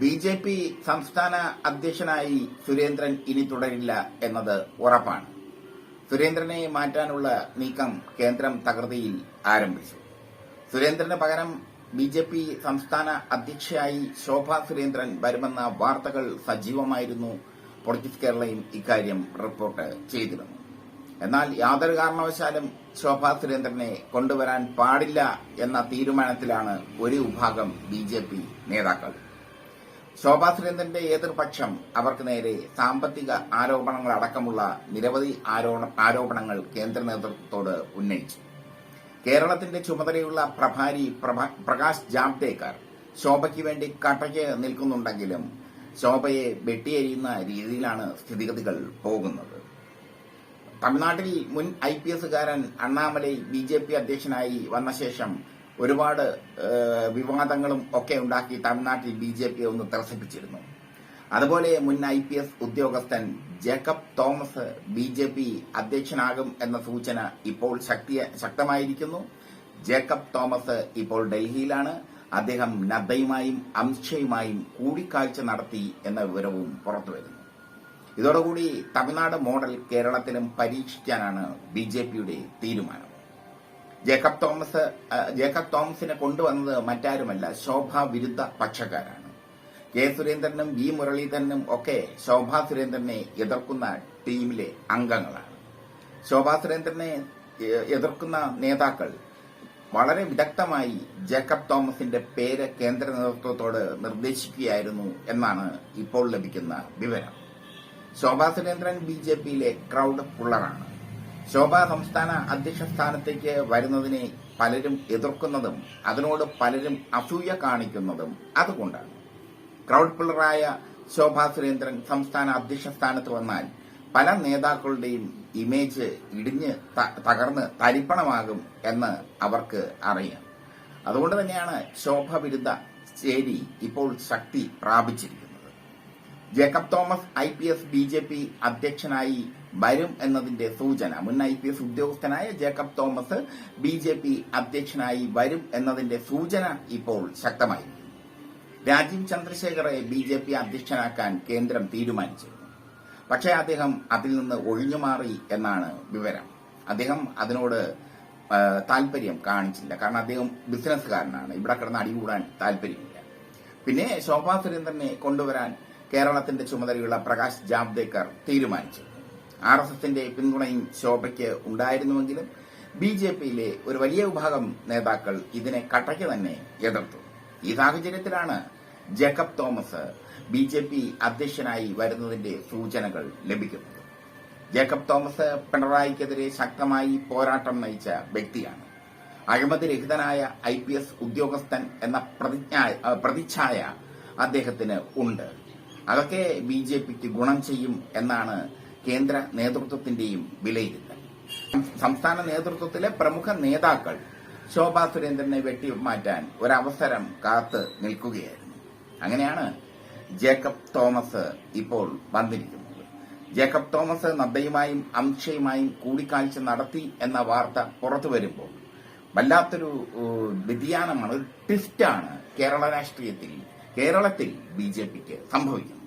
B J P സംസ്ഥാന അധ്യക്ഷനായി സുരേന്ദ്രൻ ഇനി തുടരില്ല എന്നത് ഉറപ്പാണ്. സുരേന്ദ്രനെ മാറ്റാനുള്ള നീക്കം കേന്ദ്രം തകൃതിയിൽ ആരംഭിച്ചു. സുരേന്ദ്രന് പകരം ബി ജെ പി സംസ്ഥാന അധ്യക്ഷയായി ശോഭ സുരേന്ദ്രൻ വരുമെന്ന വാർത്തകൾ സജീവമായിരുന്നു. പൊളിറ്റിക്സ് കേരളയും ഇക്കാര്യം റിപ്പോർട്ട് ചെയ്തിരുന്നു. എന്നാൽ യാതൊരു കാരണവശാലും ശോഭ സുരേന്ദ്രനെ കൊണ്ടുവരാൻ പാടില്ല എന്ന തീരുമാനത്തിലാണ് ഒരു വിഭാഗം ബി നേതാക്കൾ. ശോഭാ സുരേന്ദ്രന്റെ എതിർപക്ഷം അവർക്ക് നേരെ സാമ്പത്തിക ആരോപണങ്ങൾ അടക്കമുള്ള നിരവധി ആരോപണങ്ങൾ കേന്ദ്ര നേതൃത്വത്തോട് ഉന്നയിച്ചു. കേരളത്തിന്റെ ചുമതലയുള്ള പ്രഭാരി പ്രകാശ് ജാവ്ദേക്കർ ശോഭയ്ക്ക് വേണ്ടി കട്ടയ്ക്ക് നിൽക്കുന്നുണ്ടെങ്കിലും ശോഭയെ വെട്ടിയെരിയുന്ന രീതിയിലാണ് സ്ഥിതിഗതികൾ പോകുന്നത്. തമിഴ്നാട്ടിൽ മുൻ ഐ പി എസുകാരൻ അണ്ണാമലൈ ബി ജെ പി അധ്യക്ഷനായി വന്ന ശേഷം ഒരുപാട് വിവാദങ്ങളും ഒക്കെ ഉണ്ടാക്കി തമിഴ്നാട്ടിൽ ബി ജെ പിയെ ഒന്ന് ത്രസിപ്പിച്ചിരുന്നു അതുപോലെ മുൻ ഐ പി എസ് ഉദ്യോഗസ്ഥൻ Jacob Thomas B J P അധ്യക്ഷനാകും എന്ന സൂചന ഇപ്പോൾ ശക്തമായിരിക്കുന്നു. ജേക്കബ് തോമസ് ഇപ്പോൾ ഡൽഹിയിലാണ്. അദ്ദേഹം നദ്ദയുമായും അംശയുമായും കൂടിക്കാഴ്ച നടത്തി എന്ന വിവരവും പുറത്തുവരുന്നു ഇതോടുകൂടി തമിഴ്നാട് മോഡൽ കേരളത്തിലും പരീക്ഷിക്കാനാണ് ബി തീരുമാനം. ജേക്കബ് തോമസ് ജേക്കബ് തോമസിനെ കൊണ്ടുവന്നത് മറ്റാരുമല്ല ശോഭ വിരുദ്ധ പക്ഷക്കാരാണ്. കെ സുരേന്ദ്രനും വി മുരളീധരനും ഒക്കെ ശോഭാ സുരേന്ദ്രനെ എതിർക്കുന്ന ടീമിലെ അംഗങ്ങളാണ്. ശോഭാ സുരേന്ദ്രനെ എതിർക്കുന്ന നേതാക്കൾ വളരെ വിദഗ്ധമായി ജേക്കബ് തോമസിന്റെ പേര് കേന്ദ്ര നേതൃത്വത്തോട് നിർദ്ദേശിക്കുകയായിരുന്നു എന്നാണ് ഇപ്പോൾ ലഭിക്കുന്ന വിവരം. ശോഭാ സുരേന്ദ്രൻ ബി ജെ പിയിലെ ക്രൗഡ് പുള്ളറാണ്. ശോഭ സംസ്ഥാന അധ്യക്ഷ സ്ഥാനത്തേക്ക് വരുന്നതിനെ പലരും എതിർക്കുന്നതും അതിനോട് പലരും അസൂയ കാണിക്കുന്നതും അതുകൊണ്ടാണ്. ക്രൗഡ് പുള്ളറായ ശോഭാ സുരേന്ദ്രൻ സംസ്ഥാന അധ്യക്ഷ സ്ഥാനത്ത് വന്നാൽ പല നേതാക്കളുടെയും ഇമേജ് ഇടിഞ്ഞ് തകർന്ന് തരിപ്പണമാകും എന്ന് അവർക്ക് അറിയാം. അതുകൊണ്ട് തന്നെയാണ് ശോഭ വിരുദ്ധ ചേരി ഇപ്പോൾ ശക്തി പ്രാപിച്ചിരിക്കുന്നത്. Jacob Thomas I P S B J P അധ്യക്ഷനായി വരും എന്നതിന്റെ സൂചന. മുൻ ഐ പി എസ് ഉദ്യോഗസ്ഥനായ Jacob Thomas B J P അധ്യക്ഷനായി വരും എന്നതിന്റെ സൂചന ഇപ്പോൾ ശക്തമായി. രാജീവ് ചന്ദ്രശേഖറെ ബി ജെ പി അധ്യക്ഷനാക്കാൻ കേന്ദ്രം തീരുമാനിച്ചിരുന്നു പക്ഷേ അദ്ദേഹം അതിൽ നിന്ന് ഒഴിഞ്ഞുമാറി എന്നാണ് വിവരം. അദ്ദേഹം അതിനോട് താല്പര്യം കാണിച്ചില്ല. കാരണം അദ്ദേഹം ബിസിനസ്സുകാരനാണ്. ഇവിടെ കിടന്ന് അടികൂടാൻ താല്പര്യമില്ല പിന്നെ ശോഭാ സുരേന്ദ്രനെ കൊണ്ടുവരാൻ കേരളത്തിന്റെ ചുമതലയുള്ള പ്രകാശ് ജാവ്ദേക്കർ തീരുമാനിച്ചു. ആർ എസ് എസിന്റെ പിന്തുണയും ശോഭയ്ക്ക് ഉണ്ടായിരുന്നുവെങ്കിലും ബി ജെ പിയിലെ ഒരു വലിയ വിഭാഗം നേതാക്കൾ ഇതിനെ കട്ടയ്ക്ക് തന്നെ എതിർത്തു. ഈ സാഹചര്യത്തിലാണ് Jacob Thomas B J P അധ്യക്ഷനായി വരുന്നതിന്റെ സൂചനകൾ ലഭിക്കുന്നത്. ജേക്കബ് തോമസ് പിണറായിക്കെതിരെ ശക്തമായി പോരാട്ടം നയിച്ച വ്യക്തിയാണ്. അഴിമതി രഹിതനായ ഐ പി എസ് ഉദ്യോഗസ്ഥൻ എന്ന പ്രതിച്ഛായ അദ്ദേഹത്തിന് ഉണ്ട്. അതൊക്കെ ബി ജെ പിക്ക് ഗുണം ചെയ്യും എന്നാണ് കേന്ദ്ര നേതൃത്വത്തിന്റെയും വിലയിരുത്തൽ. സംസ്ഥാന നേതൃത്വത്തിലെ പ്രമുഖ നേതാക്കൾ ശോഭാ സുരേന്ദ്രനെ വെട്ടിമാറ്റാൻ ഒരവസരം കാത്ത് നിൽക്കുകയായിരുന്നു. അങ്ങനെയാണ് ജേക്കബ് തോമസ് ഇപ്പോൾ വന്നിരിക്കുന്നത്. ജേക്കബ് തോമസ് നദ്ദയുമായും അംഷയുമായും കൂടിക്കാഴ്ച നടത്തി എന്ന വാർത്ത പുറത്തു വരുമ്പോൾ വല്ലാത്തൊരു വ്യതിയാനമാണ് ഒരു ട്വിസ്റ്റാണ് കേരള രാഷ്ട്രീയത്തിൽ കേരളത്തിൽ ബി ജെ പിക്ക് സംഭവിക്കുന്നത്.